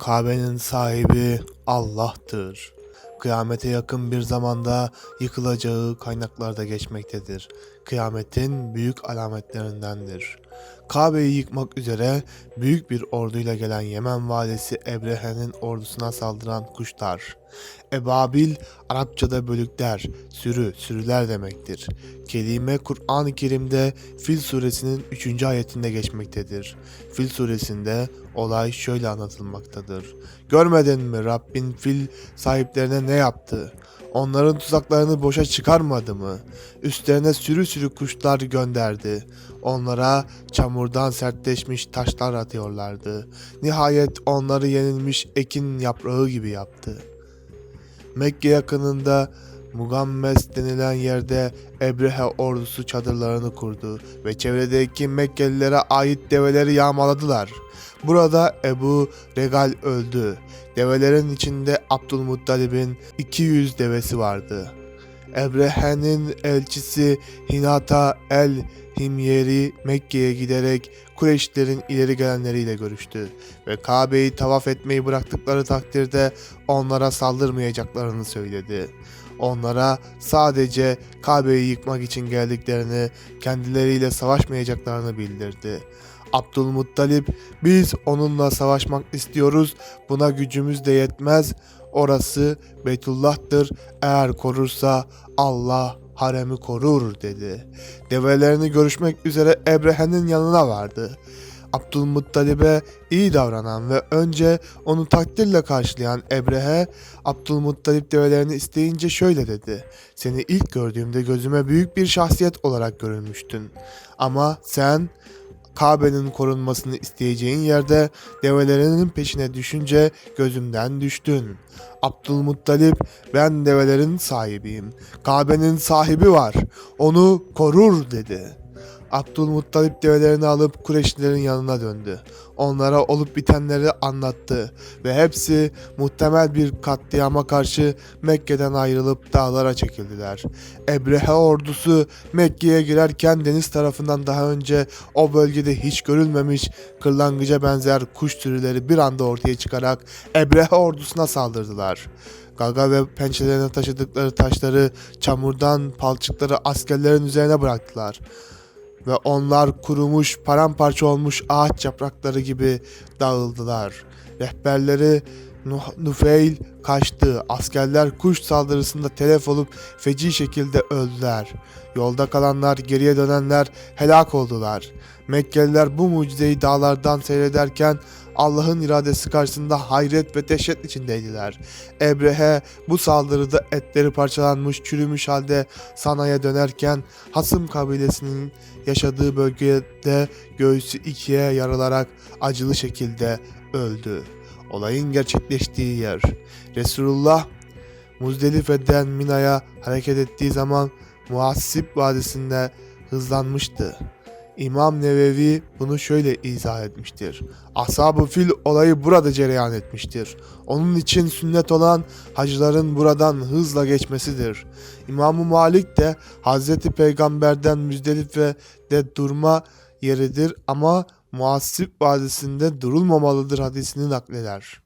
Kabe'nin sahibi Allah'tır. Kıyamete yakın bir zamanda yıkılacağı kaynaklarda geçmektedir. Kıyametin büyük alametlerindendir. Kabe'yi yıkmak üzere büyük bir orduyla gelen Yemen valisi Ebrehe'nin ordusuna saldıran kuşlar. Ebabil Arapçada bölükler, sürü, sürüler demektir. Kelime Kur'an-ı Kerim'de Fil suresinin 3. ayetinde geçmektedir. Fil suresinde olay şöyle anlatılmaktadır. Görmedin mi Rabbin fil sahiplerine ne yaptı? Onların tuzaklarını boşa çıkarmadı mı? Üstlerine sürü sürü kuşlar gönderdi. Onlara çamurdan sertleşmiş taşlar atıyorlardı. Nihayet onları yenilmiş ekin yaprağı gibi yaptı. Mekke yakınında Mugammes denilen yerde Ebrehe ordusu çadırlarını kurdu ve çevredeki Mekkelilere ait develeri yağmaladılar. Burada Ebu Regal öldü. Develerin içinde Abdülmuttalib'in 200 devesi vardı. Ebrehe'nin elçisi Hinata el Himyeri Mekke'ye giderek Kureyşlerin ileri gelenleriyle görüştü ve Kabe'yi tavaf etmeyi bıraktıkları takdirde onlara saldırmayacaklarını söyledi. Onlara sadece Kabe'yi yıkmak için geldiklerini, kendileriyle savaşmayacaklarını bildirdi. Abdülmuttalip biz onunla savaşmak istiyoruz, buna gücümüz de yetmez. Orası Beytullah'tır, eğer korursa Allah haremi korur dedi. Develerini görüşmek üzere Ebrehe'nin yanına vardı. Abdülmuttalib'e iyi davranan ve önce onu takdirle karşılayan Ebrehe, Abdülmuttalip develerini isteyince şöyle dedi. Seni ilk gördüğümde gözüme büyük bir şahsiyet olarak görünmüştün. Ama sen Kabe'nin korunmasını isteyeceğin yerde develerinin peşine düşünce gözümden düştün. Abdülmuttalip ben develerin sahibiyim. Kabe'nin sahibi var. Onu korur dedi. Abdülmuttalip develerini alıp Kureyşlilerin yanına döndü. Onlara olup bitenleri anlattı ve hepsi muhtemel bir katliama karşı Mekke'den ayrılıp dağlara çekildiler. Ebrehe ordusu Mekke'ye girerken deniz tarafından daha önce o bölgede hiç görülmemiş kırlangıca benzer kuş türleri bir anda ortaya çıkarak Ebrehe ordusuna saldırdılar. Gaga ve pençelerine taşıdıkları taşları çamurdan palçıkları askerlerin üzerine bıraktılar ve onlar kurumuş, paramparça olmuş ağaç yaprakları gibi dağıldılar. Rehberleri Nufeil kaçtı. Askerler kuş saldırısında telef olup feci şekilde öldüler. Yolda kalanlar, geriye dönenler helak oldular. Mekkeliler bu mucizeyi dağlardan seyrederken Allah'ın iradesi karşısında hayret ve dehşet içindeydiler. Ebrehe bu saldırıda etleri parçalanmış, çürümüş halde Sana'ya dönerken Hasım kabilesinin yaşadığı bölgede göğsü ikiye yarılarak acılı şekilde öldü. Olayın gerçekleştiği yer. Resulullah Muzdelife'den Mina'ya hareket ettiği zaman Muhassib Vadisi'nde hızlanmıştı. İmam Nevevi bunu şöyle izah etmiştir. Ashab-ı fil olayı burada cereyan etmiştir. Onun için sünnet olan hacıların buradan hızla geçmesidir. İmam-ı Malik de Hazreti Peygamber'den Müzdelife'de durma yeridir ama Muhassib Vadisi'nde durulmamalıdır hadisini nakleder.